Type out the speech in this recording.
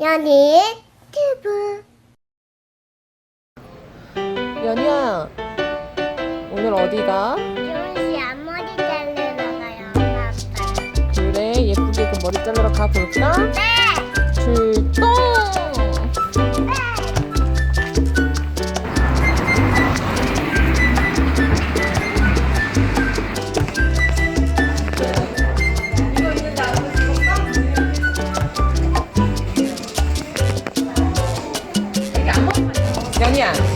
연희 튜브 연희야, 오늘 어디가? 조은씨 앞머리 자르러 가요 엄마 아빠 그래, 예쁘게 그 머리 자르러 가볼까? 네! 출동! 연